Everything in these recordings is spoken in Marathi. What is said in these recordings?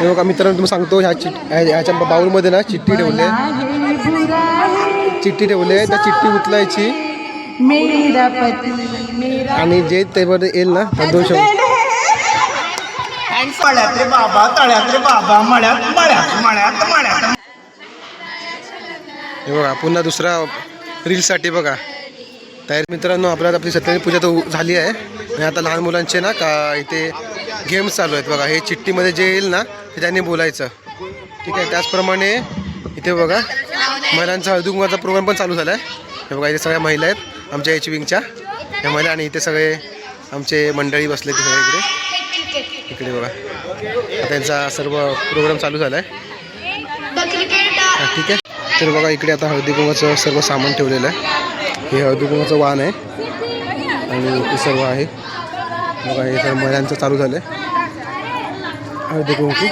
हे बघा मित्रांनो तुम्ही सांगतो ह्या चिट ह्या- ह्याच्या बाऊलमध्ये ना चिठ्ठी ठेवली आहे. चिठ्ठी ठेवली आहे. त्या चिठ्ठी उचलायची. आणि जे त्यावर येईल ना दोन शब्द. बाबा बाबा मळ्यात मळ्यात मळ्यात मळ्यात हे बघा पुन्हा दुसरा रीलसाठी बघा. तयार मित्रांनो आपल्याला आपली सत्यनारायण पूजा तर झाली आहे. आणि आता लहान मुलांचे ना का इथे गेम्स चालू आहेत बघा. हे चिठ्ठीमध्ये जे येईल ना ते त्यांनी बोलायचं. ठीक आहे? त्याचप्रमाणे इथे बघा महिलांचा हळदुकुंकाचा प्रोग्राम पण चालू झाला आहे हे बघा इथे सगळ्या महिला आहेत आमच्या एच विंगच्या या महिला आणि इथे सगळे आमचे मंडळी बसले ते सगळे इकडे. इकडे बघा. त्यांचा सर्व प्रोग्राम चालू झाला आहे ठीक आहे. तर बघा इकडे आता हळदी कुंकाचं सर्व सामान ठेवलेलं आहे. हे हळदी वाहन आहे. आणि हे सर्व आहे. बघा हे सर्व महिलांचं चालू झालं आहे हळदी कुंकू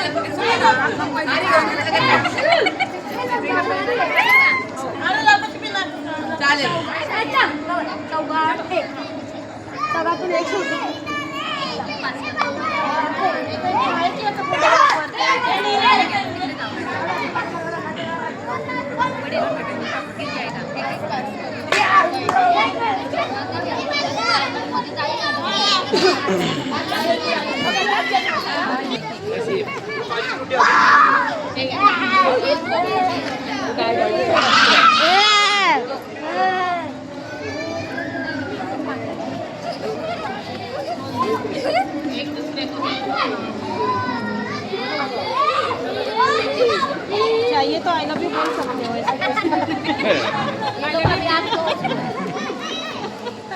चाहिए तो आई लव यू बोल सकते हो ऐसा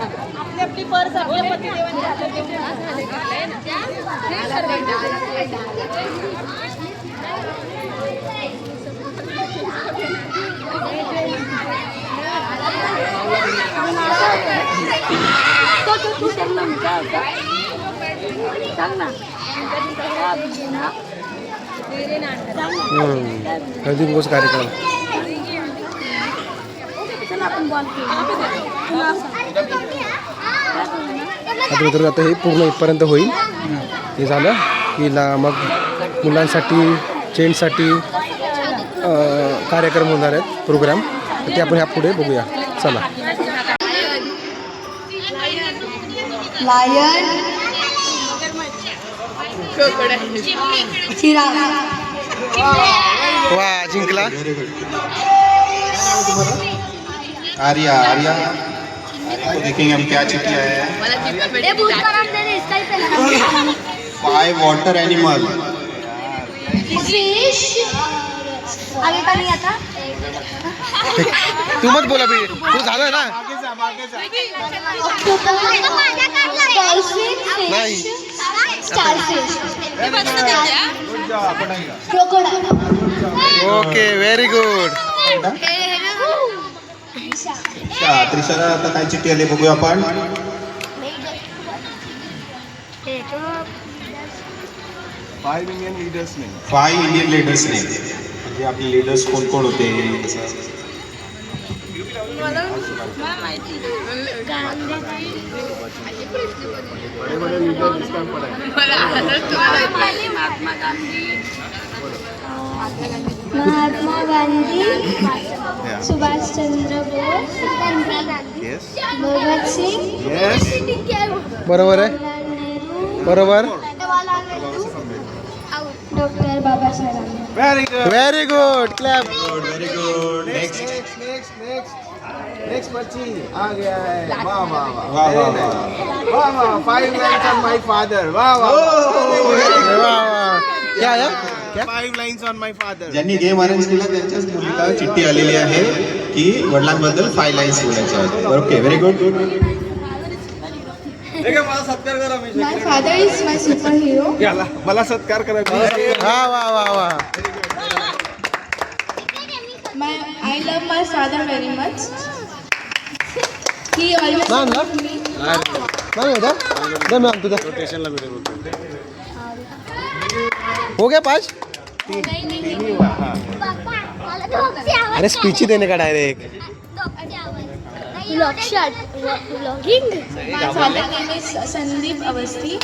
आपली आपली पर्स आपल्या. हळदी कुंकाचा कार्यक्रम. आता मित्रांनो आता हे पूर्ण इथपर्यंत होईल. हे झालं की ला मग मुलांसाठी अं, कार्यक्रम होणार आहेत प्रोग्राम. तर ते आपण ह्या पुढे बघूया. चला. लायन. चिराग वा जिंकला. आर्या आर्या. तो देखेंगे हम क्या चिट्ठी आया है। फाइव वाटर एनिमल फ़िश आगे का नहीं आता? तू मत बोला बी तू झालं ना। नाही ओके व्हेरी गुड त्रिशाला आता काय चिठ्ठी आली बघूया आपण. फाईव्ह इंडियन लीडर्स ने. म्हणजे आपले लीडर्स कोण कोण होते असं. महात्मा गांधी सुभाष चंद्र बोस भगत सिंग बरोबर आहे. जवाहरलाल नेहरू बरोबर. Doctor Babasaheb Ambedkar. Very good clap very good next next बच्ची आ गया है. वाह वाह वाह वाह वाह. Very वाह nice. वाह वाह. Five lines on my father वाह वाह. क्या है लाइन्स ऑन माय फादर ज्यांनी गेम अरेंज केला त्यांच्याच मुलीला चिठ्ठी आलेली आहे की वडिलांबद्दल फाईव्ह लाईन्स बोलायच्या आहेत. Okay very good my father is my super hero मला सत्कार करा वा वा वा वा My, I love my father very much. He always ना आणला supports me. नाही होता दे मी आणतो द्या. हो गया पाँच? अरे स्पीच ही देने का डायरेक्ट संदीप अवस्थी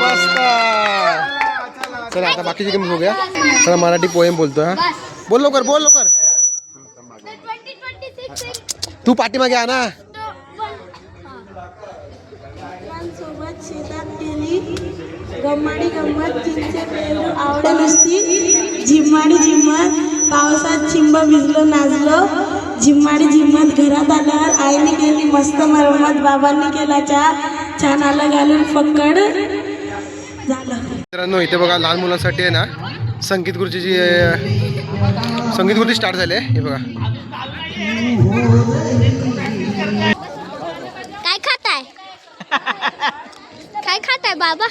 मस्त। चला आता हो गया। मराठी पोएम बोलतो हा. बोल लवकर बोल लवकर. तू पाठीमागे आ ना सोबत शेतात गेली गम्माडी गंमत चिंचे पेरू आवडे नुसती झिम्माडी झिम्मत पावसात चिंब भिजलो नाचलो झिम्माडी झिम्मत घरात आल्यावर आईने केली मस्त मरमत बाबांनी केला चहा छान आलं घालून फक्कड झालं मित्रांनो इथे बघा लहान मुलांसाठी आहे ना संगीत खुर्चीची अं, संगीत खुर्ची स्टार्ट झाली आहे हे बघा. काय खाताय? काय खाताय बाबा?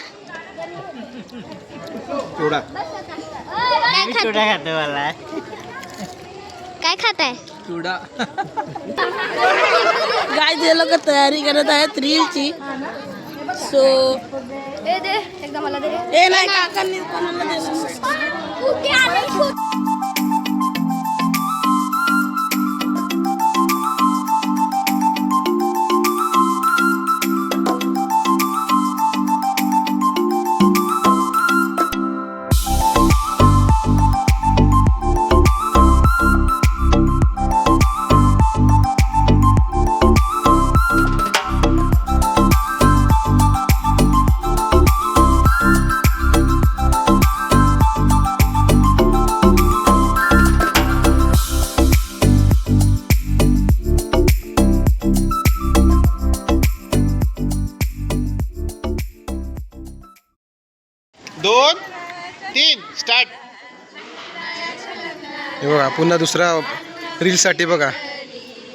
काय खाताय? काय खाताय? काय ते लोक तयारी करत आहेत रीलची. सो एकदा मला दे. ए नाही काकांनी कोणाला देणार हे बघा पुन्हा दुसरा रीलसाठी बघा.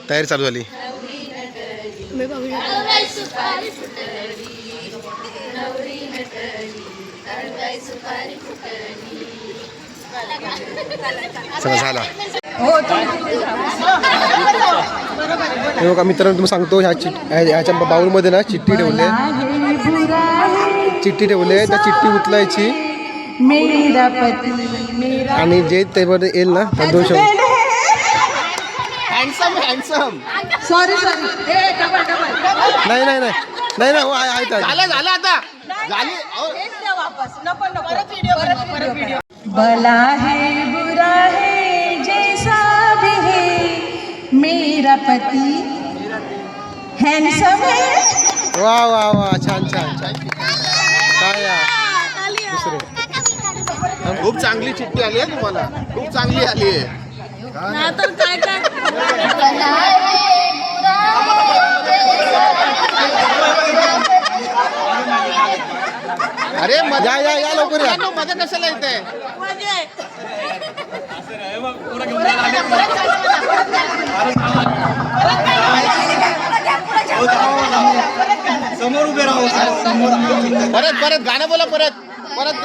तयारी चालू झाली. चला झाला. हे बघा मित्रांनो तुम्ही सांगतो ह्या चिट ह्या- ह्याच्या बाऊलमध्ये ना चिठ्ठी ठेवली आहे. चिठ्ठी ठेवली आहे. त्या चिठ्ठी उचलायची. मेरा पती मेरा आणि जे त्यावर येईल ना त्या दोन शब्द handsome handsome sorry sorry A double double नाही नाही नाही. नाही नाही हो आहे आहे, आहे. झालं झालं आता. झाली अहो, भला है बुरा है जैसा भी है. मेरा पति हैंडसम है. वा वा वा छान छान छान काय यार दुसरे खूप चांगली चिठ्ठी आली आहे तुम्हाला. खूप चांगली आली आहे. तर काय काय? अरे मध्ये या या या लवकर या. मध्ये कशाला येते? समोर उभे राहू. परत परत गाणं बोला परत. परत.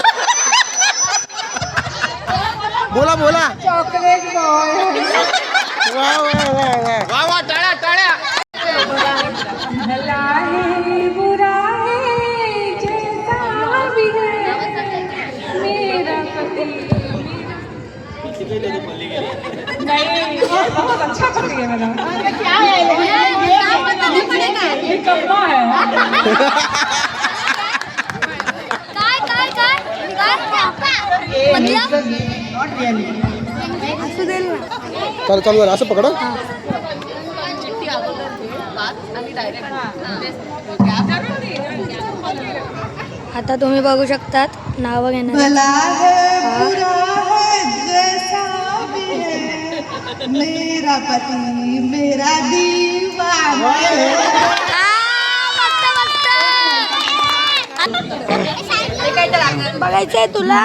बोला बोला. Chocolate boy. वा वा वा वा. वा वा टाळ्या टाळ्या. भला है बुरा है जैसा भी है मेरा पति। नहीं बहुत अच्छा पति है मेरा क्या है ये बताना पड़ेगा ये कम्मा है काय चालू चालू झालं. असं पकडा. आता तुम्ही बघू शकतात नावं घेणार. भला बुरा जैसा भी मेरा पति मेरा दीवाना बघायचंय तुला.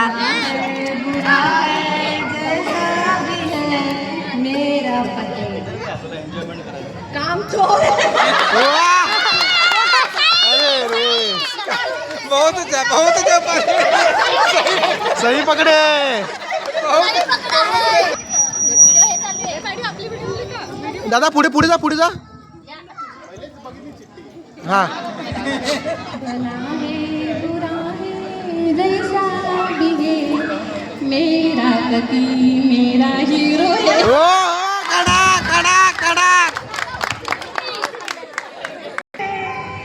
अरे रे बहुत अच्छा बहुत अच्छा सही पकडे दादा पुढे पुढे जा पुढे जा. हा. मेरा पति मेरा हीरो है ओ कडा कडा कडा मेरा पति सिकंदर है ओ बुरा है मेरा पति बुरा है जैसा भी है मेरा पति वा वा सचिन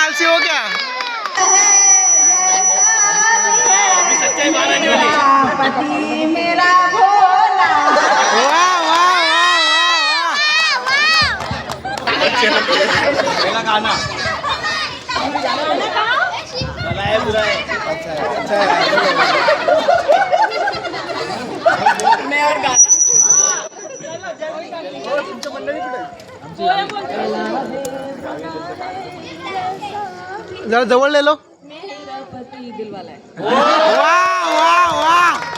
आलसी हो गया मेरा पति मेरा भोला। वा वा जरा जवळ हलवत असं हलवायचं नाही भला है। बुरा है जैसा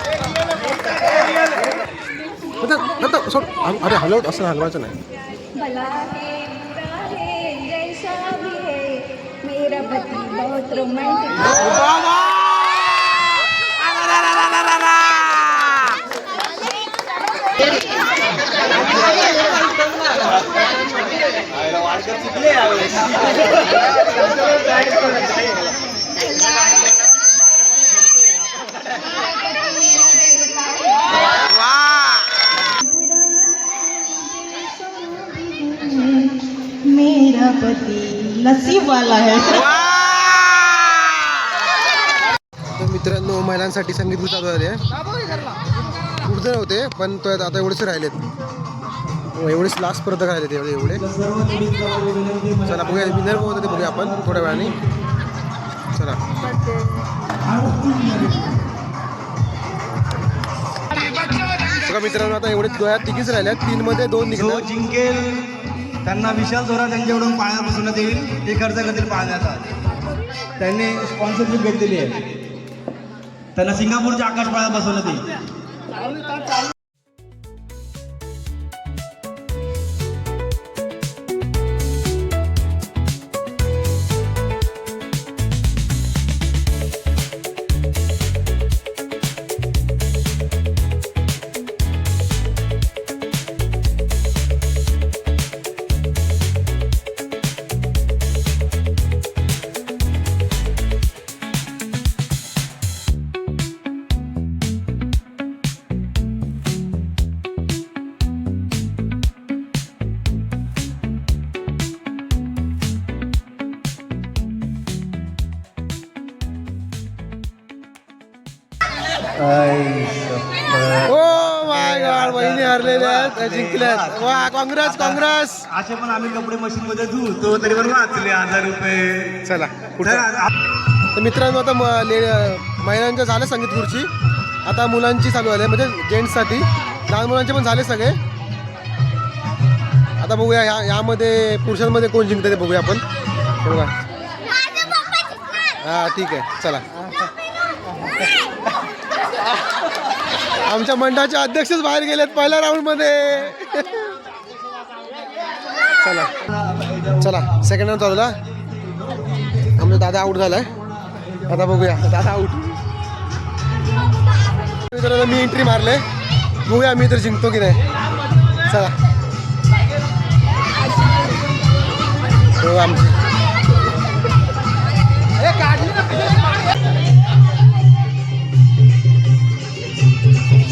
भी है मेरा पति बहुत रोमांटिक वा वा अरारारारारारा. वा मेरा पति नसीब वाला है मित्रांनो महिलांसाठी संगीत चालू झाले खूप जण होते पण तो आता एवढेच राहिलेत. हो, एवढेच लास्ट पर्यंत राहिलेत एवढे एवढे. चला बघूया विनर होतं ते बघूया आपण थोड्या वेळाने. चला. बघा मित्रांनो आता एवढे तिघीच राहिल्या तीन मध्ये दोन निघणार. जिंकेल त्यांना विशाल जोरा त्यांच्याकडून पाळण्यात बसवण्यात येईल. ते खर्च करतील पाळण्याचा त्यांनी स्पॉन्सरशिप घेतलेली आहे. त्यांना सिंगापूरच्या आकाश पाळण्यात बसवण्यात येईल. जिंकल्यात वा काँग्रेस काँग्रेस. असे पण आम्ही कपडे मशीन मध्ये धुतो तरी पण वाचले हजार रुपये. चला आ- तर मित्रांनो आता महिलांच्या झालं संगीत खुर्ची आता मुलांची चालू आहे म्हणजे जेंट्ससाठी. लहान मुलांचे पण झाले सगळे. आता बघूया या यामध्ये पुरुषांमध्ये कोण जिंकतं ते बघूया आपण. बघा. हा ठीक आहे. चला. आमच्या मंडळाचे अध्यक्षच बाहेर गेलेत पहिल्या राऊंडमध्ये चला. चला सेकंड राऊंड चालू आमचा दादा आऊट झालाय. आता बघूया. दादा आऊट मित्रांनो मी एंट्री मारले. बघूया मी तर जिंकतो की नाही. चला. हो आमची.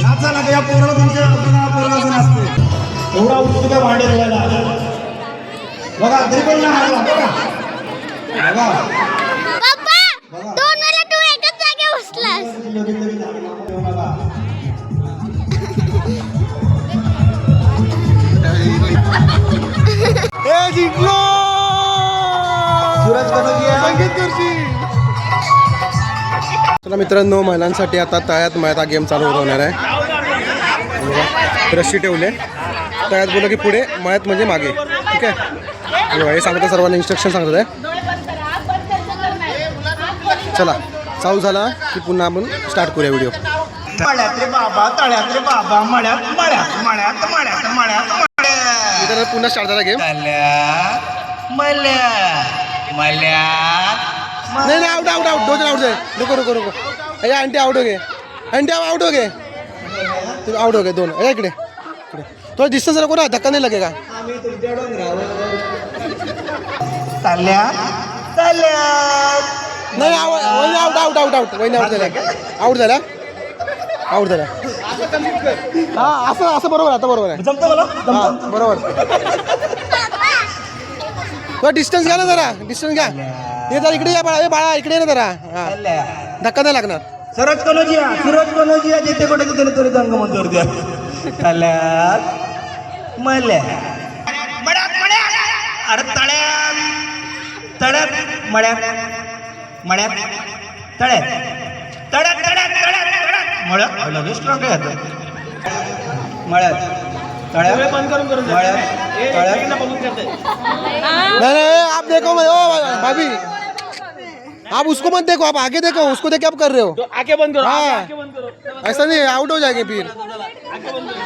नाचा ना या पोराला तुमच्या बघा पोराला नाचते एवढा उत्सुक आहे भांडे धुवायला. बघा तरी पण नाही हारला बघा. बघा. चला मित्रांनो महिलांसाठी आता तळ्यात मळ्यात हा गेम चालू होणार आहे. रस्सी ठेवले तळ्यात बोला की पुढे मळ्यात म्हणजे मागे. ठीक आहे? हे सांगतं सर्वांना इन्स्ट्रक्शन सांगत आहे चला चालू झाला की पुन्हा आपण स्टार्ट करूया व्हिडिओ बाबा तळ्यात रे बाबा मळ्यात मळ्यात मळ्यात मळ्यात मळ्यात मळ्यात. मित्रांनो पुन्हा स्टार्ट झाला गेम मळ्यात. नाही नाही आउट आउट आउट दोन आउट जाए नको नको नको अरे आंटी आउट हो गए. आंटी आउट हो गए? तुम्ही आउट हो गए दोन. अरे इकडे इकडे. थोडा डिस्टन्स नको ना धक्का नाही लगेगा. तळ्यात तळ्यात नाही आउट आउट आउट आउट वहिनी आउट झाला आउट झाला आउट झाला हा असं असं बरोबर आता बरोबर आहे. बरोबर. थोडा डिस्टन्स घ्या ना जरा. डिस्टन्स घ्या. हे जरा इकडे या बाळा. ए बाळा इकडे ये ना जरा. हा. धक्का नाही लागणार. सूरज कनोजिया सूरज कनोजिया जिथे कुठे तिथे तरी दंग मंजूर द्या. तळ्यात मळ्यात मळ्यात मळ्यात अरे तळ्यात. तळ्यात मळ्यात मळ्यात तळ्यात. तळ्यात तळ्यात तळ्यात तळ्यात. मळ्यात. स्ट्रॉंग आहे तळ्यात नहीं नहीं आप देखो मैं ओ भाभी। आप उसको मत देखो आप आगे देखो उसको देख आप कर रहे हो। आगे बंद करो हाँ। ऐसा नहीं आउट हो जाएँगे फिर।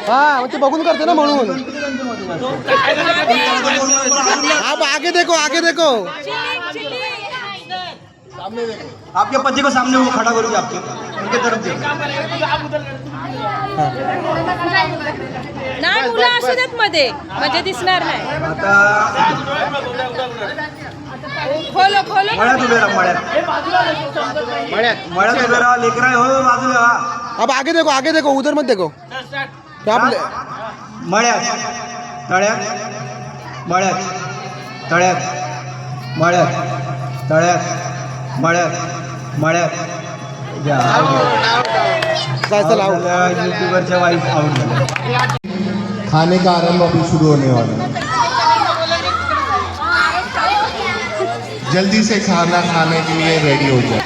हाँ ते बघून करते ना म्हणून आप आगे देखो आगे देखो। आपके पति को सामने वो खड़ा करोगे आपके नाही मुलं असू देत मध्ये. म्हणजे दिसणार नाही. खोलो खोलो. मळ्यात उभे राहा मळ्यात. मळ्यात उभे राहा लेकरा हो बाजूला. अब आगे देखो आगे देखो उधर मत देखो। आप मळ्यात तळ्यात मळ्यात तळ्यात मळ्यात तळ्यात मळ्यात मळ्यात. या, जायचं लाव झालं, युट्यूबरच्या वाईफ आउट झाल्या खाने का आरंभ अभी शुरू होने वाला है। जल्दी से खाना खाने के लिए रेडी हो जाए।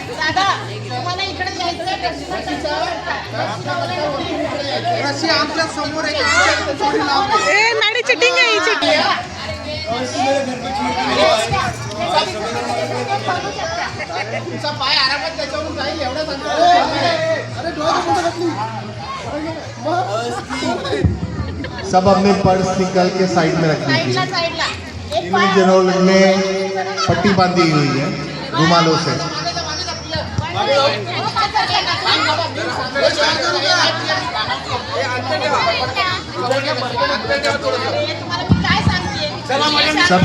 ए मॅडी चिटिंग आहे ही चिटिंग। सब अपने पर्स निकल के साइड में रख लीजिए। इन जनों ने पट्टी बांधी हुई है रुमालों से। सब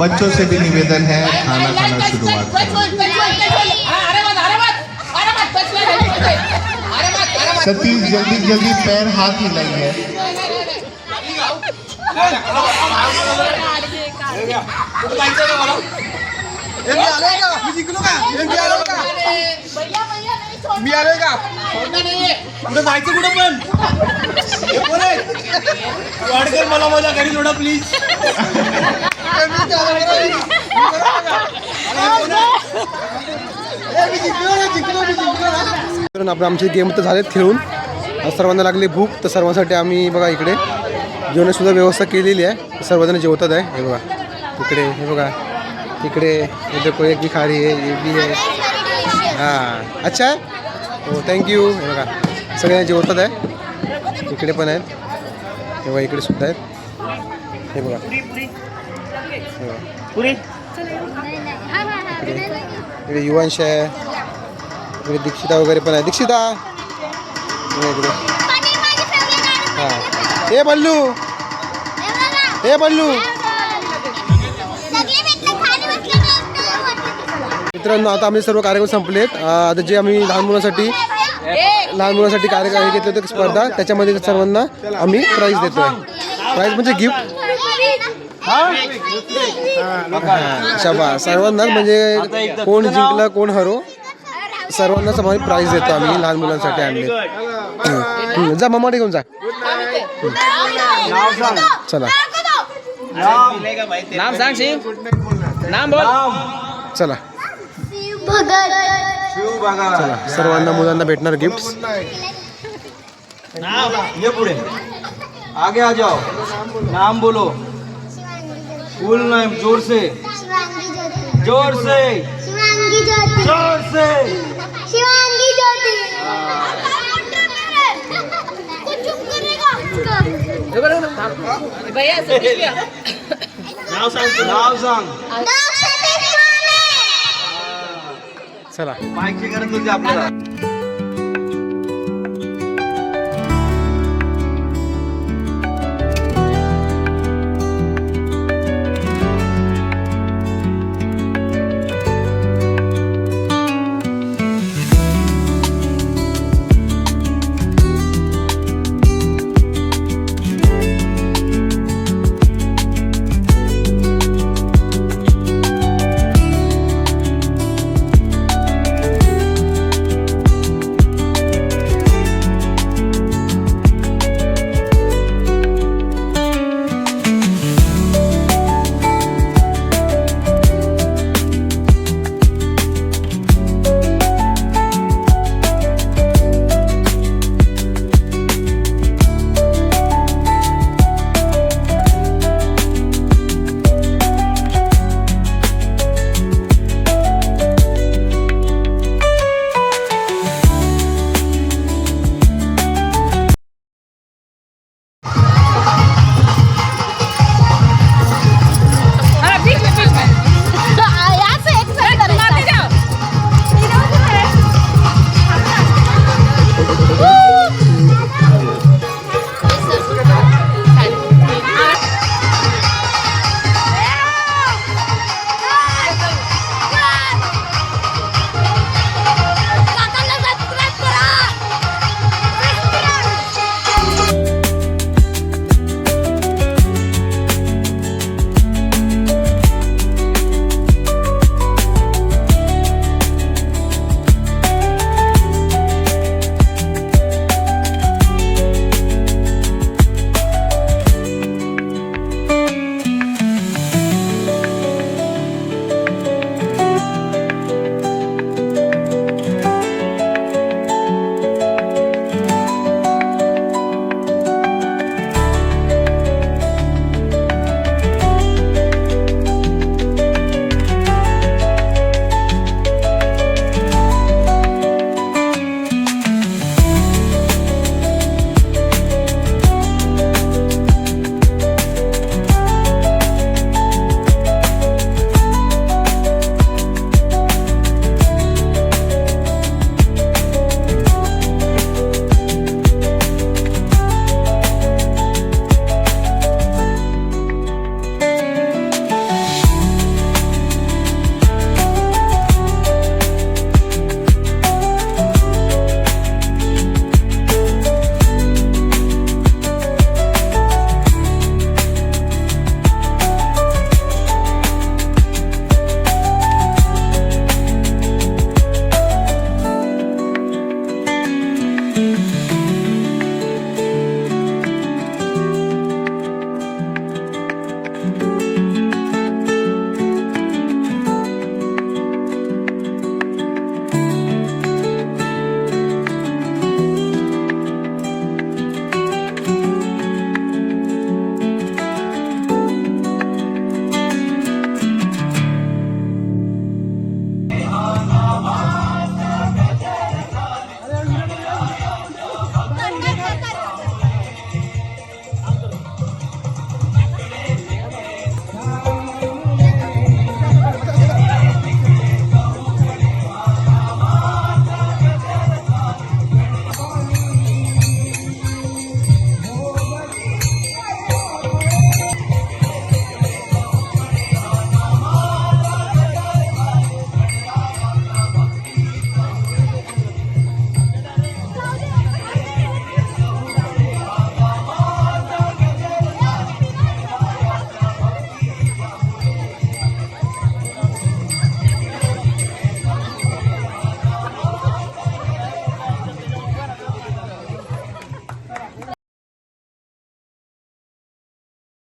बच्चों से भी निवेदन है खाना खाना शुरुआत सतीश जल्दी जल्दी पैर हाथ हिलाइए। मी आलोय का कुठं जायचं कुठं पण हे कोण आहे? वाडकर मला माझ्या घरी सोडा प्लीज कारण आमचे गेम तर झालेत खेळून. सर्वांना लागली भूक तर सर्वांसाठी आम्ही बघा इकडे जेवणाची व्यवस्था केलेली आहे. सर्वजण जेवतात आहे. हे बघा. इकडे हे बघा. इकडे हे देखो एक भी खारी आहे हे बी आहे हाँ. अच्छा. आहे हो थँक्यू हे बघा. सगळे जेवतात आहे. इकडे पण आहेत. हे बघा इकडे सुद्धा आहेत. हे बघा. हे बघा. पुरी. इकडे युवांश आहे. इकडे दीक्षिता वगैरे पण आहे. दीक्षिता! इकडे हां. ए बल्लू! ए बल्लू! मित्रांनो आता आम्ही सर्व कार्यक्रम संपलेत. आता जे आम्ही लहान मुलांसाठी लहान मुलांसाठी कार्यक्रम घेतले होते स्पर्धा त्याच्यामध्ये सर्वांना आम्ही प्राईज देतोय. प्राईज म्हणजे गिफ्ट शबा सर्वांना म्हणजे कोण जिंकलं कोण हरो सर्वांनाच आम्ही प्राईज देतो आम्ही लहान मुलांसाठी आणले. जा मम्मा घेऊन जा. नाव सांग चला. नाम सांग शिव. नाम बोल. चला. चला. सर्वांना मुलांना भेटणार गिफ्ट ये पुढे. आगे आ जाओ. नाम बोलो. फुल नेम ज़ोर से। ज़ोर से। शिवांगी ज्योति। ज़ोर से। शिवांगी ज्योति। कुछ चुप करेगा भैया. नाव सांग। नाव सांग। चला। माईकची गरज होती आपल्याला।